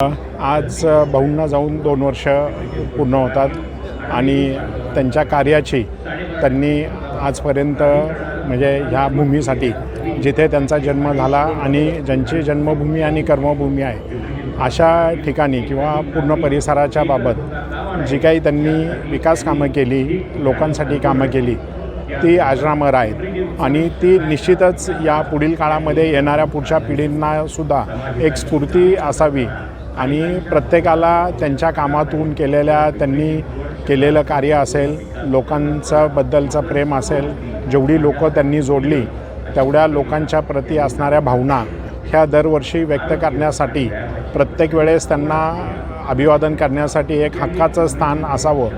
आज भाऊंना जाऊन दोन वर्ष पूर्ण होतात आणि त्यांच्या कार्याची त्यांनी आजपर्यंत म्हणजे ह्या भूमीसाठी जिथे त्यांचा जन्म झाला आणि ज्यांची जन्मभूमी आणि कर्मभूमी आहे अशा ठिकाणी किंवा पूर्ण परिसराच्या बाबत जी काही त्यांनी विकास कामं केली लोकांसाठी कामं केली ती आजरामर आहेत. आणि ती निश्चितच या पुढील काळामध्ये येणाऱ्या पुढच्या पिढींनासुद्धा एक स्फूर्ती असावी आणि प्रत्येकाला त्यांच्या कामातून केलेल्या त्यांनी केलेलं कार्य असेल लोकांचं बद्दलचं प्रेम असेल जेवढी लोकं त्यांनी जोडली तेवढ्या लोकांच्या प्रती असणाऱ्या भावना ह्या दरवर्षी व्यक्त करण्यासाठी प्रत्येक वेळेस त्यांना अभिवादन करण्यासाठी एक हक्काचं स्थान असावं.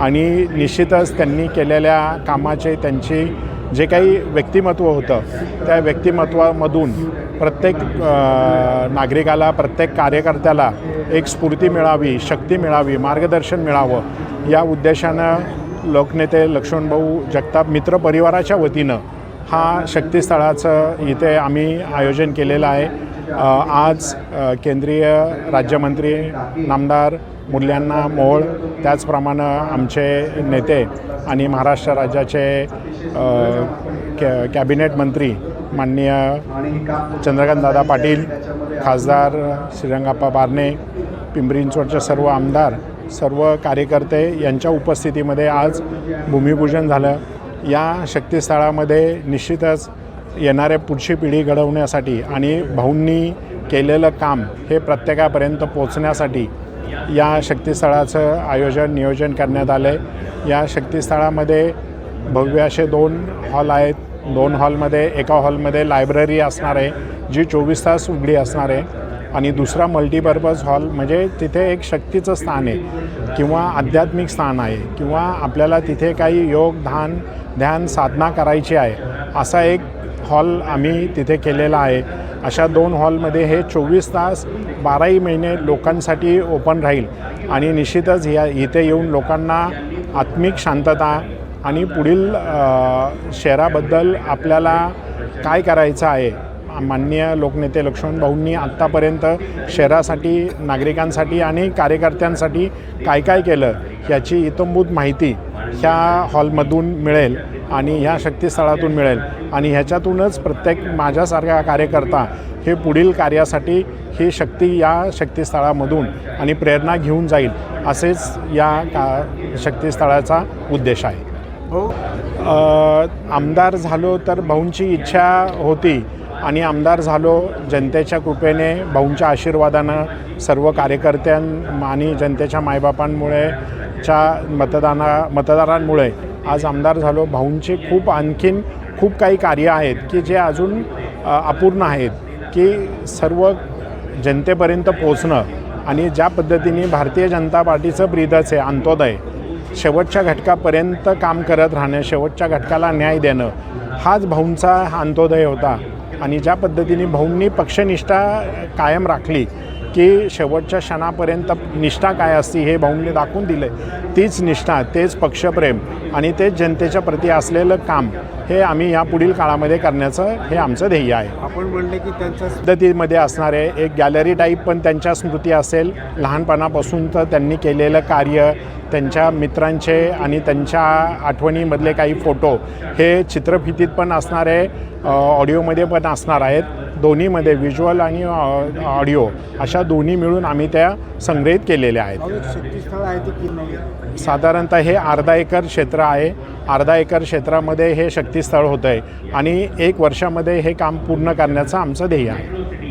आणि निश्चितच त्यांनी केलेल्या कामाचे त्यांची जे काही व्यक्तिमत्व होतं त्या व्यक्तिमत्वामधून प्रत्येक नागरिकाला प्रत्येक कार्यकर्त्याला एक स्फूर्ती मिळावी शक्ती मिळावी मार्गदर्शन मिळावं या उद्देशानं लोकनेते लक्ष्मणभाऊ जगताप मित्र परिवाराच्या वतीनं हा शक्तीस्थळाचं इथे आम्ही आयोजन केलेलं आहे. आज केंद्रीय राज्यमंत्री नामदार मुल्यांना मोहोळ त्याचप्रमाणे आमचे नेते आणि महाराष्ट्र राज्याचे कॅ कॅबिनेट मंत्री माननीय चंद्रकांतदादा पाटील खासदार श्रीरंगाप्पा बारणे पिंपरी सर्व आमदार सर्व कार्यकर्ते यांच्या उपस्थितीमध्ये आज भूमिपूजन झालं. या शक्तीस्थळामध्ये निश्चितच येणाऱ्या पुढची पिढी घडवण्यासाठी आणि भाऊंनी केलेलं काम हे प्रत्येकापर्यंत पोचण्यासाठी या शक्तीस्थळाचं आयोजन नियोजन करण्यात आलं आहे या शक्तीस्थळामध्ये भव्य असे दोन हॉल आहेत. दोन हॉलमध्ये एका हॉलमध्ये लायब्ररी असणार आहे जी चोवीस तास उघडी असणार आहे. आणि दुसरा मल्टीपर्पज हॉल म्हणजे तिथे एक शक्तीचं स्थान आहे किंवा आध्यात्मिक स्थान आहे किंवा आपल्याला तिथे काही योग ध्यान ध्यान साधना करायची आहे असा एक हॉल आम्ही तिथे केलेला आहे. अशा दोन हॉलमध्ये हे चोवीस तास बाराही महिने लोकांसाठी ओपन राहील आणि निश्चितच या इथे येऊन लोकांना आत्मिक शांतता आणि पुढील शहराबद्दल आपल्याला काय करायचं आहे माननीय लोकनेते लक्ष्मण भाऊंनी आत्तापर्यंत शहरासाठी नागरिकांसाठी आणि कार्यकर्त्यांसाठी काय काय केलं याची इतंभूत माहिती ह्या हॉलमधून मिळेल आणि ह्या शक्तीस्थळातून मिळेल. आणि ह्याच्यातूनच प्रत्येक माझ्यासारखा कार्यकर्ता हे पुढील कार्यासाठी ही शक्ती या शक्तीस्थळामधून आणि प्रेरणा घेऊन जाईल असेच या का शक्तीस्थळाचा उद्देश आहे. अ, आमदार झालो तर भाऊंची इच्छा होती आणि आमदार झालो जनतेच्या कृपेने भाऊंच्या आशीर्वादानं सर्व कार्यकर्त्यां आणि जनतेच्या मायबापांमुळे च्या मतदाना मतदारांमुळे आज आमदार झालो. भाऊंचे खूप आणखीन खूप काही कार्य आहेत की जे अजून अपूर्ण आहेत की सर्व जनतेपर्यंत पोचणं आणि ज्या पद्धतीने भारतीय जनता पार्टीचं ब्रीदच आहे अंत्योदय शेवटच्या घटकापर्यंत काम करत राहणं शेवटच्या घटकाला न्याय देणं हाच भाऊंचा अंत्योदय होता. आणि ज्या पद्धतीने भाऊंनी पक्षनिष्ठा कायम राखली की शेवटच्या क्षणापर्यंत निष्ठा काय असती हे भाऊंनी दाखवून दिले तीच निष्ठा तेच पक्षप्रेम आणि तेच जनतेच्या प्रती असलेलं काम हे आम्ही या पुढील काळामध्ये करण्याचं हे आमचं ध्येय आहे. आपण म्हणले की त्यांचा पद्धतीमध्ये असणारे एक गॅलरी टाईप पण त्यांच्या स्मृती असेल. लहानपणापासून तर त्यांनी केलेलं कार्य त्यांच्या मित्रांचे आणि त्यांच्या आठवणीमधले काही फोटो हे चित्रफितीत पण असणारे ऑडिओमध्ये पण असणार आहेत. दोन्हीमध्ये व्हिज्युअल आणि ऑडिओ अशा दोन्ही मिळून आम्ही त्या संग्रहित केलेल्या आहेत. साधारणतः हे अर्धा एकर क्षेत्र आहे. अर्धा एकर क्षेत्रामध्ये हे शक्तीस्थळ होतं आहे आणि एक वर्षामध्ये हे काम पूर्ण करण्याचं आमचं ध्येय आहे.